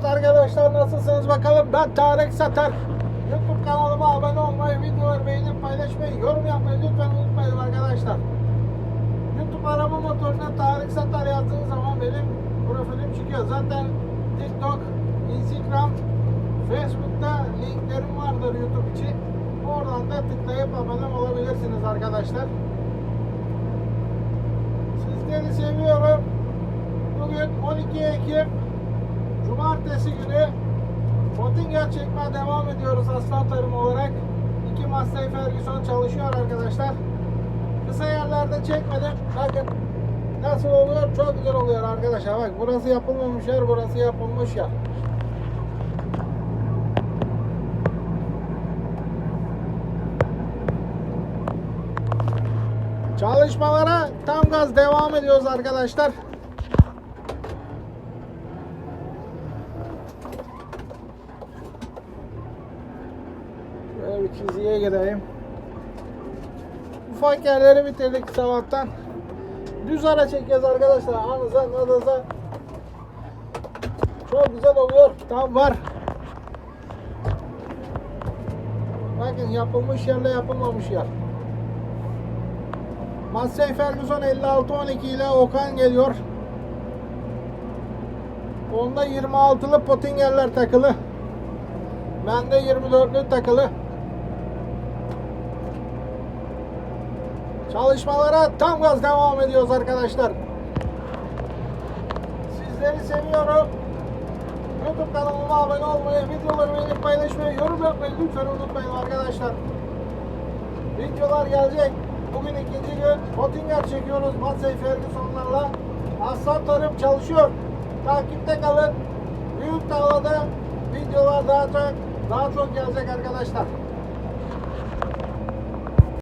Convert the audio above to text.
Evet arkadaşlar nasılsınız bakalım ben Tarık Satar. YouTube kanalıma abone olmayı, videoları beğenip paylaşmayı, yorum yapmayı lütfen unutmayın arkadaşlar. YouTube arama motoruna Tarık Satar yazdığınız zaman benim profilim çıkıyor. Zaten TikTok, Instagram, Facebook'ta linklerim vardır YouTube için. Oradan da tıklayıp abone olabilirsiniz arkadaşlar. Sizleri seviyorum. Bugün 12 Ekim Cumartesi günü Pottinger çekmeye devam ediyoruz aslan tarım olarak. İki Massey Ferguson çalışıyor arkadaşlar. Kısa yerlerde çekmedim. Bakın nasıl oluyor? Çok güzel oluyor arkadaşlar. Bak burası yapılmamış yer, burası yapılmış yer. Çalışmalara tam gaz devam ediyoruz arkadaşlar. Şöyle çizgiye gireyim. Ufak yerleri bitirdik sabahtan. Düz ara çekeceğiz arkadaşlar. Anıza, nadıza. Çok güzel oluyor. Tam var. Bakın yapılmış yerle yapılmamış yer. Massey Ferguson 56-12 ile Okan geliyor. Onda 26'lı Pottinger'ler takılı. Bende 24'lü takılı. Çalışmalara tam gaz devam ediyoruz arkadaşlar. Sizleri seviyorum. YouTube kanalıma abone olmayı, videoları beğenip paylaşmayı, yorum yapmayı lütfen unutmayın arkadaşlar. Videolar gelecek. Bugün ikinci gün Pottinger çekiyoruz Massey Ferguson'larla. Aslan Tarım çalışıyor. Takipte kalın. Büyük dağlarda videolar daha çok daha çok gelecek arkadaşlar.